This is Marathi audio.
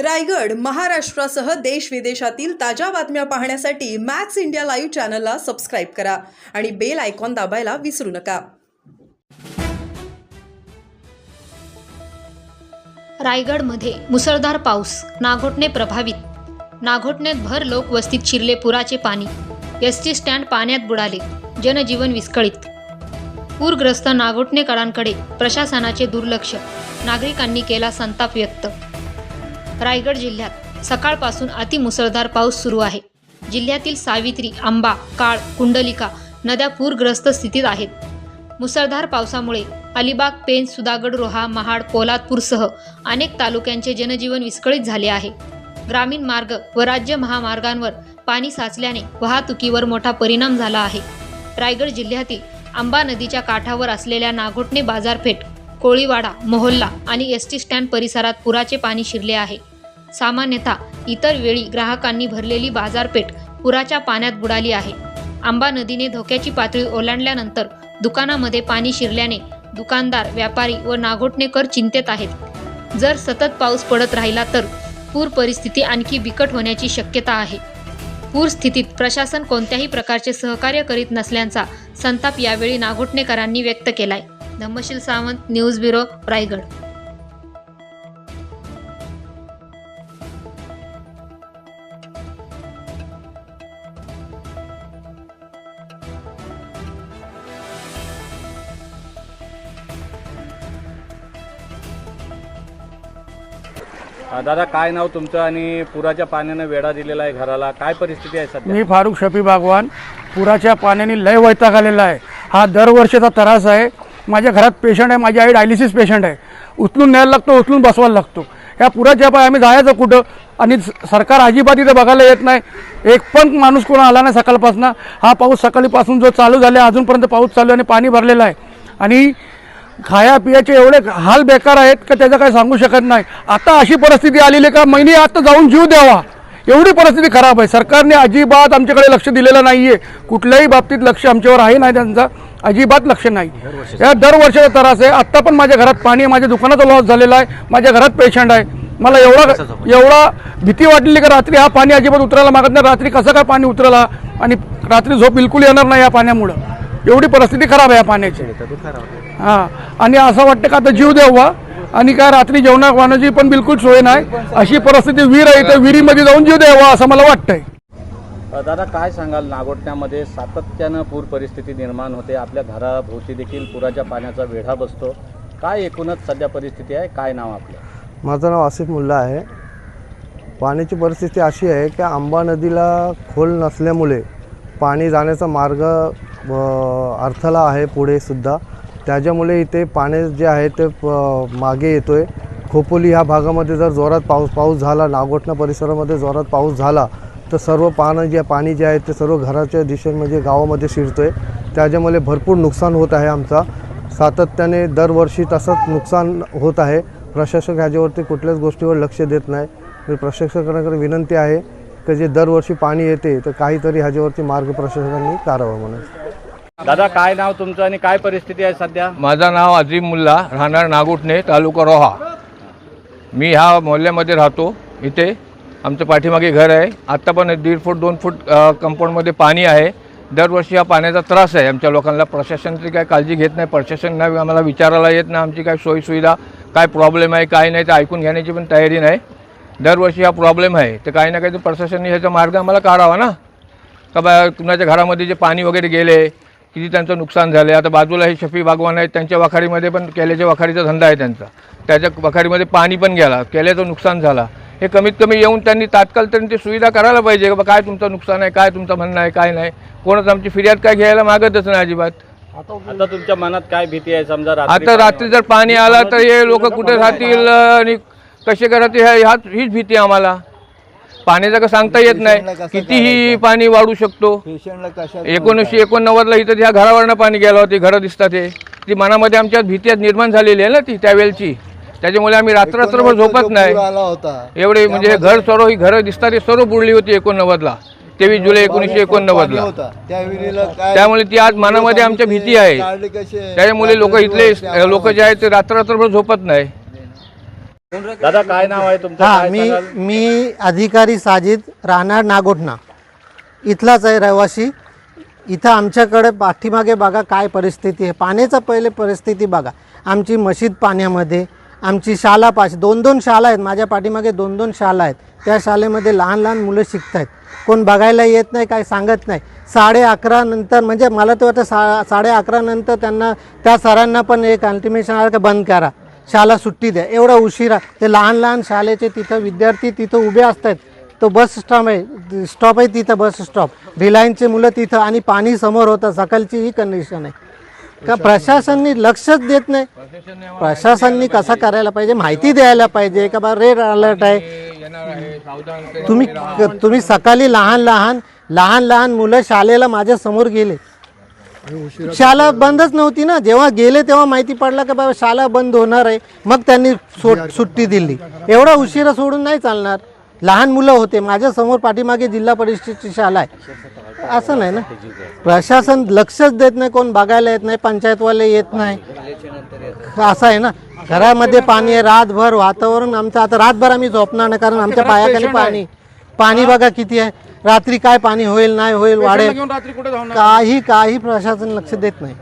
रायगड महाराष्ट्रासह देश विदेशातील ताज्या बातम्या पाहण्यासाठी मॅक्स इंडिया लाईव्ह चॅनलला सबस्क्राईब करा आणि बेल आयकॉन दाबायला विसरू नका. रायगडमध्ये मुसळधार पाऊस नागोटणे प्रभावित. नागोटण्यात भर लोक वस्तीत शिरले पुराचे पाणी. एस टी स्टँड पाण्यात बुडाले जनजीवन विस्कळीत. पूरग्रस्त नागोटणेकरांकडे प्रशासनाचे दुर्लक्ष. नागरिकांनी केला संताप व्यक्त. रायगड जिल्ह्यात सकाळपासून अतिमुसळधार पाऊस सुरू आहे. जिल्ह्यातील सावित्री आंबा काळ कुंडलिका नद्या पूरग्रस्त स्थितीत आहेत. मुसळधार पावसामुळे अलिबाग पेंच सुधागड रोहा महाड पोलादपूरसह अनेक तालुक्यांचे जनजीवन विस्कळीत झाले आहे. ग्रामीण मार्ग व राज्य महामार्गांवर पाणी साचल्याने वाहतुकीवर मोठा परिणाम झाला आहे. रायगड जिल्ह्यातील आंबा नदीच्या काठावर असलेल्या नागोटणे बाजारपेठ कोळीवाडा मोहल्ला आणि एस टी स्टँड परिसरात पुराचे पाणी शिरले आहे. सामान्यतः इतर वेळी ग्राहकांनी भरलेली बाजारपेठ पुराच्या पाण्यात बुडाली आहे. आंबा नदीने धोक्याची पातळी ओलांडल्यानंतर दुकानामध्ये पाणी शिरल्याने दुकानदार व्यापारी व नागोटणेकर चिंतेत आहेत. जर सतत पाऊस पडत राहिला तर पूर परिस्थिती आणखी बिकट होण्याची शक्यता आहे. पूर स्थितीत प्रशासन कोणत्याही प्रकारचे सहकार्य करीत नसल्याचा संताप यावेळी नागोटणेकरांनी व्यक्त केलाय. Dhammasheel Sawant news bureau Raigad. दादा काय नाव तुमचं आणि पुराच्या पाण्यानं वेढा दिलेला आहे घराला? काय परिस्थिती आहे सध्या? मी फारुख शफी बागवान. पुराच्या पाण्याने लय वैताग आलेला आहे. हा दरवर्षीचा त्रास आहे. माझ्या घरात पेशंट आहे. माझी आई डायलिसिस पेशंट आहे. उचलून न्यायला लागतो उचलून बसवायला लागतो. या पुराच्या पाय आम्ही जायचं कुठं? आणि स- सरकार अजिबात इथं बघायला येत नाही. एक पण माणूस कोण आला नाही सकाळपासून? हा पाऊस सकाळीपासून जो चालू झाला अजूनपर्यंत पाऊस चालू आहे आणि पाणी भरलेलं आहे. आणि खाया पियाचे एवढे हाल बेकार आहेत का त्याचं काही सांगू शकत नाही. आता अशी परिस्थिती आलेली आहे का महिने आता जाऊन जीव द्यावा. एवढी परिस्थिती खराब आहे. सरकारने अजिबात आमच्याकडे लक्ष दिलेलं नाही आहे कुठल्याही बाबतीत लक्ष आमच्यावर आहे नाही त्यांचा अजिबात लक्ष नाही. या दरवर्षाचा त्रास आहे. आत्ता पण माझ्या घरात पाणी आहे. माझ्या दुकानाचा लॉस झालेला आहे. माझ्या घरात पेशंट आहे. मला एवढा एवढा भीती वाटलेली का रात्री हा पाणी अजिबात उतरायला मागत नाही. रात्री कसं काय पाणी उतरला? आणि रात्री झोप बिलकुल येणार नाही या पाण्यामुळं. एवढी परिस्थिती खराब आहे या पाण्याची. हां. आणि असं वाटतं का आता जीव द्यावा आणि काय रात्री जेवणा वाहनाची पण बिलकुल सोय नाही. अशी परिस्थिती विहीर आहे तर विहिरीमध्ये जाऊन जीव द्यावा असं मला वाटतंय. दादा काय सांगाल? नागोठण्यामध्ये सातत्यानं पूर परिस्थिती निर्माण होते. आपल्या घराभोवती देखील पुराच्या पाण्याचा वेढा बसतो. काय एकूणच सध्या परिस्थिती आहे? काय नाव आपलं? माझं नाव आसिफ मुल्ला आहे. पाण्याची परिस्थिती अशी आहे की आंबा नदीला खोल नसल्यामुळे पाणी जाण्याचा मार्ग अ, अडथळा आहे पुढे सुद्धा. त्याच्यामुळे इथे पाणी जे आहे ते प- मागे येतो आहे खोपोली ह्या भागामध्ये जर जोरात पाऊस पाऊस झाला नागोठणा परिसरामध्ये जोरात पाऊस झाला तर सर्व पानं जे पाणी जे आहे ते सर्व घराच्या दिशेने म्हणजे गावामध्ये शिरतो आहे त्याच्यामुळे भरपूर नुकसान होत आहे आमचा. सातत्याने दरवर्षी तसंच नुकसान होत आहे. प्रशासक ह्याच्यावरती कुठल्याच गोष्टीवर लक्ष देत नाही. मी प्रशासकांकडे विनंती आहे की जे दरवर्षी पाणी येते तर काहीतरी ह्याच्यावरती मार्ग प्रशासकांनी काढावा म्हणून दादा काय नाव तुमचं आणि काय परिस्थिती आहे सध्या? माझं नाव अझीम मुल्ला राहणार नागुटणे तालुका रोहा. मी ह्या मोहल्ल्यामध्ये राहतो इथे. आमचं पाठीमागे घर आहे. आत्ता पण दीड फूट दोन फूट कंपाऊंडमध्ये पाणी आहे. दरवर्षी हा पाण्याचा त्रास आहे आमच्या लोकांना. प्रशासनाची काय काळजी घेत नाही प्रशासन नाही आम्हाला विचारायला येत नाही आमची काय सोयीसुविधा काय प्रॉब्लेम आहे काय नाही ते ऐकून घेण्याची पण तयारी नाही. दरवर्षी हा प्रॉब्लेम आहे. तर काही ना काही तर प्रशासनाने ह्याचा मार्ग आम्हाला काढावा ना. का बा कुणाच्या घरामध्ये जे पाणी वगैरे गेले किती त्यांचं नुकसान झालं आता बाजूला हे शफी बागवान आहेत त्यांच्या वाखारीमध्ये पण केल्याच्या वाखारीचा धंदा आहे त्यांचा. त्याच्या वाखारीमध्ये पाणी पण गेला केल्याचं नुकसान झाला. हे कमीत कमी येऊन त्यांनी तात्काळ त्यांनी ती सुविधा करायला पाहिजे का? बा काय तुमचं नुकसान आहे? काय तुमचं म्हणणं आहे? काय नाही? कोणच आमची फिर्याद काय घ्यायला मागतच नाही अजिबात. आता तुमच्या मनात काय भीती आहे? समजा आता रात्री जर पाणी आलं तर हे लोक कुठे राहतील आणि कसे ह्या ह्याच हीच भीती आहे आम्हाला. पाण्याचं का सांगता येत नाही. कितीही पाणी वाढू शकतो. एकोणीसशे एकोणनव्वदला इथं त्या घरावरनं पाणी गेलं होतं घरं दिसतात ते ती मनामध्ये आमच्या भीती निर्माण झालेली आहे ना ती त्यावेळची. त्याच्यामुळे आम्ही रात्र रात्रभर झोपत नाही. एवढे म्हणजे हे घर सर्व ही घरं दिसतात ते सर्व बुडली होती एकोणनव्वदला. तेवीस जुलै एकोणीसशे एकोणनव्वदला. त्यामुळे ती आज मनामध्ये आमच्या भीती आहे. त्याच्यामुळे लोक इथले लोक जे आहेत ते रात्र रात्रभर झोपत नाही. दादा काय नाव आहे तुमचं? हा काय मी सांगाल? मी अधिकारी साजिद राहणार नागोठणा. इथलाच आहे रहिवासी. इथं आमच्याकडे पाठीमागे बघा काय परिस्थिती आहे. पाण्याचा पहिले परिस्थिती बघा. आमची मशीद पाण्यामध्ये आमची शाळा पाच दोन दोन शाळा आहेत. माझ्या पाठीमागे दोन दोन शाळा आहेत. त्या शाळेमध्ये लहान लहान मुलं शिकत आहेत कोण बघायला येत नाही काय सांगत नाही. साडे अकरा नंतर म्हणजे मला तर वाटतं सा साडे अकरा नंतर त्यांना त्या सरांना पण एक अल्टिमेशन आलं का बंद करा. शाळा सुट्टी द्या. एवढा उशिरा. ते लहान लहान शाळेचे तिथं विद्यार्थी तिथं उभे असतात. तो बस स्टॉप आहे. स्टॉप आहे तिथं बस स्टॉप. रिलायन्सचे मुलं तिथं आणि पाणी समोर होतं. सकाळची ही कंडिशन आहे. का प्रशासननी लक्षच देत नाही? प्रशासननी कसं करायला पाहिजे? माहिती द्यायला पाहिजे. का बा रेड अलर्ट आहे? तुम्ही तुम्ही सकाळी लहान लहान लहान लहान मुलं शाळेला माझ्यासमोर गेले. शाळा बंदच नव्हती ना. जेव्हा गेले तेव्हा माहिती पडलं का बाबा शाळा बंद होणार आहे. मग त्यांनी सो सुट्टी दिली. एवढा उशिरा सोडून नाही चालणार. लहान मुलं होते. माझ्यासमोर पाठीमागे जिल्हा परिषदेची शाळा आहे. असं नाही ना. प्रशासन लक्षच देत नाही. कोण बघायला येत नाही. पंचायतवाले येत नाही. असं आहे ना. घरामध्ये पाणी आहे. रातभर वातावरण आमचं. आता रातभर आम्ही झोपणार नाही. कारण आमच्या पायाखाली पाणी पाणी बघा किती आहे. रात्री काय पाणी होईल नाही होईल वाढेल घेऊन रात्री कुठे जाऊन काही काही प्रशासन लक्ष देत नाही.